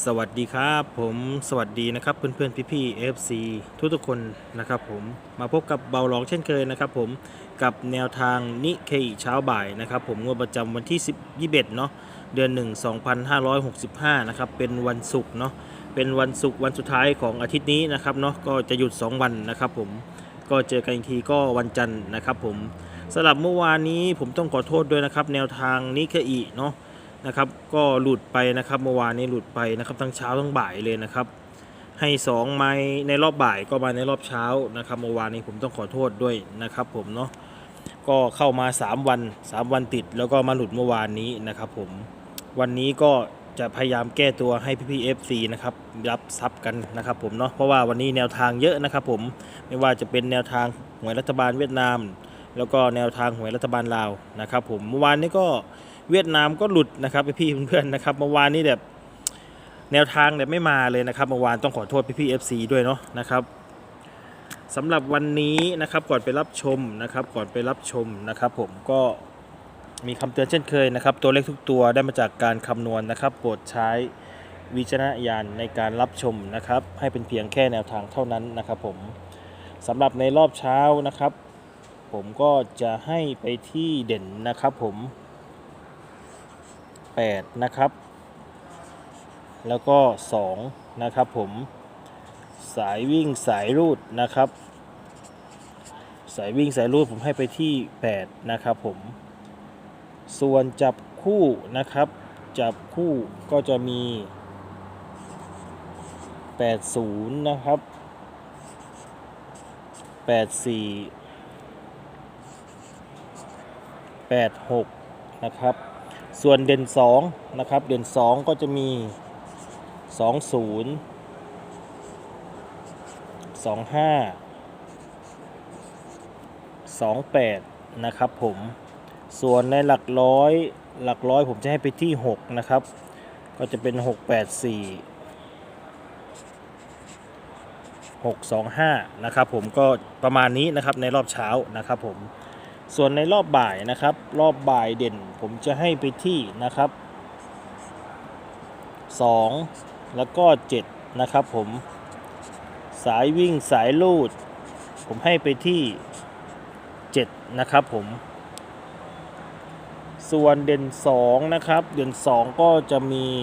สวัสดีครับผมสวัสดีนะครับเพื่อนๆพี่ๆ FC ทุกทุกคนนะครับผมมาพบกับเบาหลองเช่นเคยนะครับผมกับแนวทางนิเคอีเช้าบ่ายนะครับผมงวดประจำวันที่10 21เนาะเดือน 1 2565นะครับเป็นวันศุกร์เนาะเป็นวันศุกร์วันสุดท้ายของอาทิตย์นี้นะครับเนาะก็จะหยุด 2 วันนะครับผมก็เจอกันอีกทีก็วันจันทร์นะครับผมสำหรับเมื่อวานนี้ผมต้องขอโทษด้วยนะครับแนวทางนิเคอีเนาะ นะครับ ก็หลุดไปนะครับ เมื่อวานนี้หลุดไปนะครับ ทั้งเช้าทั้งบ่ายเลยนะครับ ให้ 2 ไม้ในรอบบ่ายก็มาในรอบเช้านะครับ เมื่อวานนี้ผมต้องขอโทษด้วยนะครับ ผมเนาะก็เข้ามา 3 วัน 3 วันติด แล้วก็มาหลุดเมื่อวานนี้นะครับ ผมวันนี้ก็จะพยายามแก้ตัวให้พี่ๆ FC นะครับรับทรัพย์กันนะครับ ผมเนาะเพราะว่าวันนี้แนวทางเยอะนะครับ ผมไม่ว่าจะเป็นแนวทางหวยรัฐบาลเวียดนาม แล้วก็แนวทางหวยรัฐบาลลาวนะครับ ผมเมื่อวานนี้ก็ เวียดนามก็หลุดนะครับพี่ๆเพื่อนๆนะครับเมื่อวานนี้แบบแนวทางแบบไม่มาเลยนะครับเมื่อวานต้องขอโทษพี่ๆ FC ด้วยเนาะนะครับสำหรับวันนี้นะครับก่อนไปรับชมนะครับ ก่อนไปรับชมนะครับ ผมก็มีคำเตือนเช่นเคยนะครับ ตัวเลขทุกตัวได้มาจากการคำนวณนะครับโปรดใช้วิจารณญาณในการรับชมนะครับ ให้เป็นเพียงแค่แนวทางเท่านั้นนะครับ ผมสำหรับในรอบเช้านะครับ ผมก็จะให้ไปที่เด่นนะครับ ผม 8 นะครับ แล้วก็ 2 นะครับผมสายวิ่งสายรูดนะครับ สายวิ่งสายรูดผมให้ไปที่ 8 นะครับผม ส่วนจับคู่นะครับ จับคู่ก็จะมี 80 นะครับ 84 86 นะครับ ส่วนเด่น2นะครับเด่น 2 ก็จะมี 20 25 28 นะครับผม ส่วนในหลักร้อยหลักร้อยผมจะให้ไปที่ 6 นะครับ ก็จะเป็น 684 625 นะครับผมก็ประมาณนี้นะครับในรอบเช้านะครับผม ส่วนในรอบบ่ายนะครับ รอบบ่ายเด่นผมจะให้ไปที่นะครับ 2 แล้วก็ 7 นะครับผมสายวิ่งสายลูด ผมให้ไปที่ 7 นะครับผม ส่วนเด่น 2 นะครับ เด่น 2 ก็จะมี 25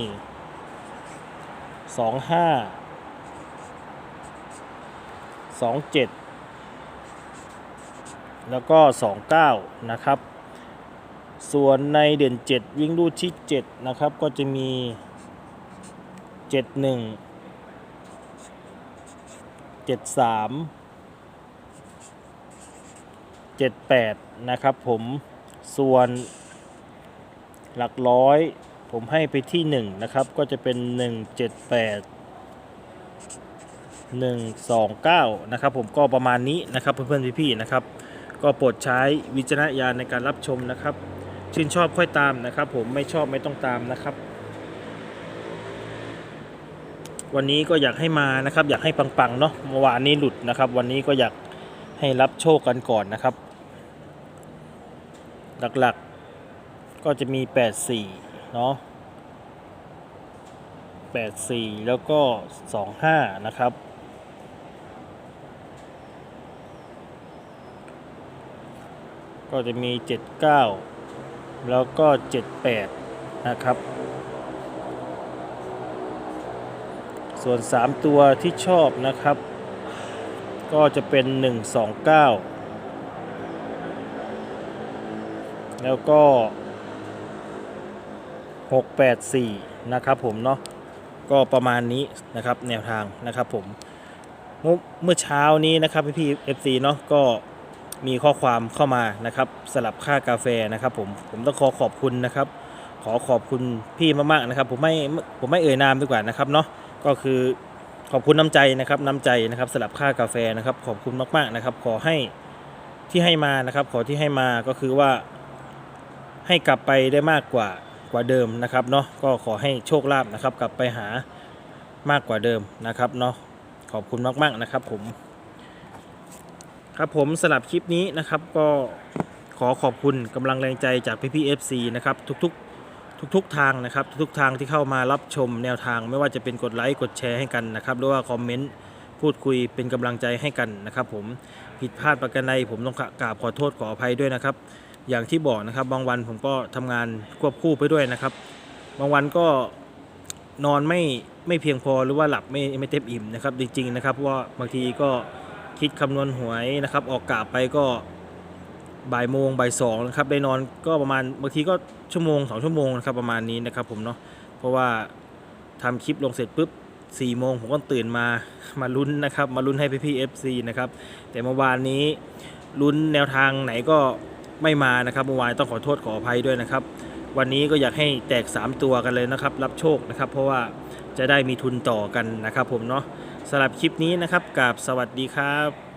27 แล้วก็ 29 นะครับ ส่วนในเด่น 7 วิ่งรูดที่ 7 นะครับ ก็จะมี 71 73 78 นะครับผม ส่วนหลักร้อยผมให้ไปที่ 1 นะครับ ก็จะเป็น 178 129 นะครับผมก็ประมาณนี้นะครับเพื่อนๆพี่ๆนะครับ ก็โปรดใช้วิจารณญาณในการรับชมนะครับ ชื่นชอบค่อยตามนะครับ ผมไม่ชอบไม่ต้องตามนะครับ วันนี้ก็อยากให้มานะครับ อยากให้ปังๆเนาะเมื่อวานนี้หลุดนะครับ วันนี้ก็อยากให้รับโชคกันก่อนนะครับ หลักๆก็จะมี 84 เนาะ84 แล้วก็ 25 นะครับ ก็จะมี 79 แล้วก็ 78 นะครับ ส่วน 3 ตัวที่ชอบนะครับ ก็จะเป็น 129 แล้วก็ 684 นะครับผมเนาะก็ประมาณนี้นะครับแนวทางนะครับผมเมื่อเช้านี้นะครับพี่พี่เอฟซีเนาะก็ มีข้อความเข้ามานะครับสลับค่ากาแฟนะครับผมผมต้องขอขอบคุณนะครับ ขอขอบคุณพี่มากๆนะครับ ผมไม่ผมไม่เอ่ยนามดีกว่านะครับเนาะก็คือขอบคุณน้ำใจนะครับน้ำใจนะครับสลับค่ากาแฟนะครับ ขอบคุณมากๆนะครับ ขอให้ที่ให้มานะครับ ขอที่ให้มาก็คือว่า ให้กลับไปได้มากกว่ากว่าเดิมนะครับเนาะก็ขอให้โชคลาภนะครับ กลับไปหามากกว่าเดิมนะครับเนาะขอบคุณมากๆนะครับผม ครับผมสลับคลิปนี้นะครับก็ขอขอบคุณกำลังแรงใจจากพี่พี่ๆ FC นะครับทุกๆทุกๆทางนะครับทุกๆทางที่เข้ามารับชมแนวทาง ไม่ว่าจะเป็นกดไลค์กดแชร์ให้กันนะครับหรือว่าคอมเมนต์พูดคุยเป็นกำลังใจให้กันนะครับ ผมผิดพลาดประการใดผมต้องกราบขอโทษขออภัยด้วยนะครับ อย่างที่บอกนะครับบางวันผมก็ทำงานควบคู่ไปด้วยนะครับ บางวันก็นอนไม่ไม่เพียงพอหรือว่าหลับไม่ไม่เต็มอิ่มนะครับจริงๆนะครับเพราะว่าบางทีก็ คิดคำนวณหวยนะครับ ออกกาบไปก็บ่ายโมงบ่ายสองนะครับได้นอนก็ประมาณบางทีก็ชั่วโมงสองชั่วโมงนะครับประมาณนี้นะครับผมเนาะเพราะว่าทำคลิปลงเสร็จปุ๊บ4โมงผมก็ตื่นมามาลุ้นนะครับ มาลุ้นให้พี่พี่เอฟซีนะครับแต่เมื่อวานนี้ลุ้นแนวทางไหนก็ไม่มานะครับเมื่อวานต้องขอโทษขออภัยด้วยนะครับ วันนี้ก็อยากให้แตก 3 ตัวกันเลยนะครับ รับโชคนะครับ เพราะว่าจะได้มีทุนต่อกันนะครับผมเนาะ สำหรับคลิปนี้นะครับกับสวัสดีครับ